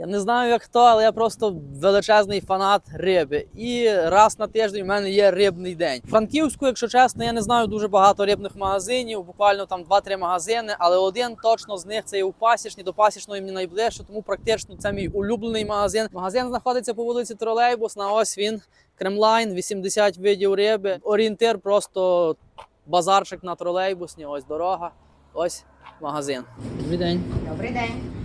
Я не знаю, як хто, але я просто величезний фанат риби. І раз на тиждень в мене є рибний день. Франківську, якщо чесно, я не знаю дуже багато рибних магазинів, буквально там 2-3 магазини, але один точно з них це є у пасічні, до пасічної мені найближче, тому практично це мій улюблений магазин. Магазин знаходиться по вулиці Тролейбусна. Ось він. Кремлайн, 80 видів риби. Орієнтир просто базарчик на тролейбусні. Ось дорога, ось магазин. Добрий день. Добрий день.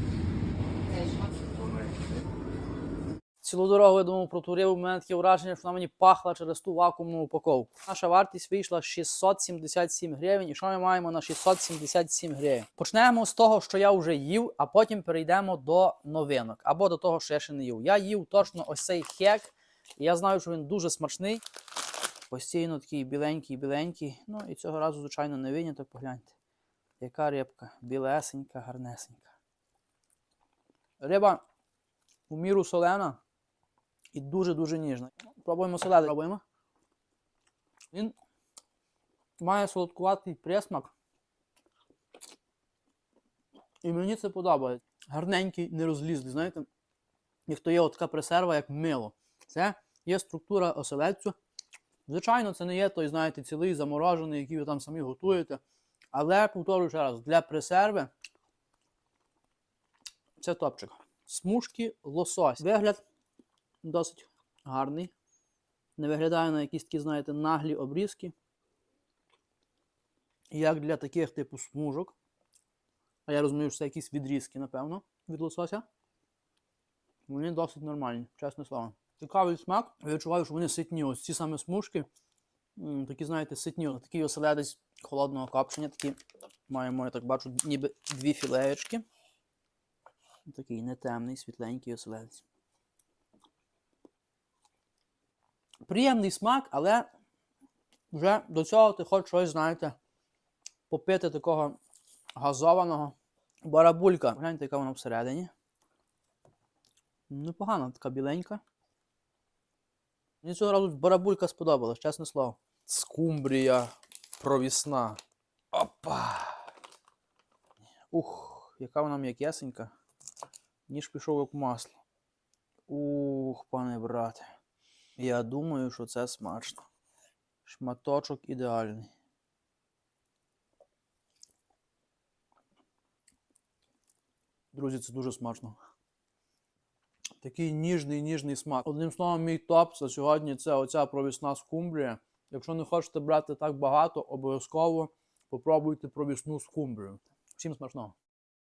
Цілу дорогу я думав про ту рибу, в мене таке враження, що вона мені пахла через ту вакуумну упаковку. Наша вартість вийшла 677 гривень. І що ми маємо на 677 гривень? Почнемо з того, що я вже їв, а потім перейдемо до новинок або до того, що я ще не їв. Я їв точно ось цей хек, і я знаю, що він дуже смачний. Постійно такий біленький, біленький. Ну і цього разу, звичайно, не виняток. Погляньте. Яка рибка? Білесенька, гарнесенька. Риба у міру солена і дуже-дуже ніжна. Пробуємо солений. Пробуємо. Він має солодкуватий присмак. І мені це подобається. Гарненький, не розлізлий. Знаєте, як то є така пресерва, як мило. Це є структура оселедцю. Звичайно, це не є той, знаєте, цілий заморожений, який ви там самі готуєте. Але, повторюю ще раз, для пресерви це топчик. Смужки лосось. Вигляд досить гарний. Не виглядає на якісь такі, знаєте, наглі обрізки. Як для таких типу смужок. А я розумію, що це якісь відрізки, напевно, від лосося. Вони досить нормальні, чесне слово. Цікавий смак. Я відчуваю, що вони ситні. Ось ці саме смужки. Такі, знаєте, ситні. Такий оселедець холодного копчення. Такі маємо, я так бачу, ніби дві філеєчки. Такий нетемний, світленький оселедець. Приємний смак, але вже до цього ти хочеш щось, знаєте, попити такого газованого. Барабулька. Гляньте, яка вона всередині. Непогана, така біленька. Мені цього разу барабулька сподобалась, чесне слово. Скумбрія провісна. Опа! Ух, яка вона м'якесенька. Ніж пішов як масло. Ух, пане брате. Я думаю, що це смачно. Шматочок ідеальний. Друзі, це дуже смачно. Такий ніжний, ніжний смак. Одним словом, мій топ за сьогодні це оця провісна скумбрія. Якщо не хочете брати так багато, обов'язково попробуйте провісну скумбрію. Всім смачного!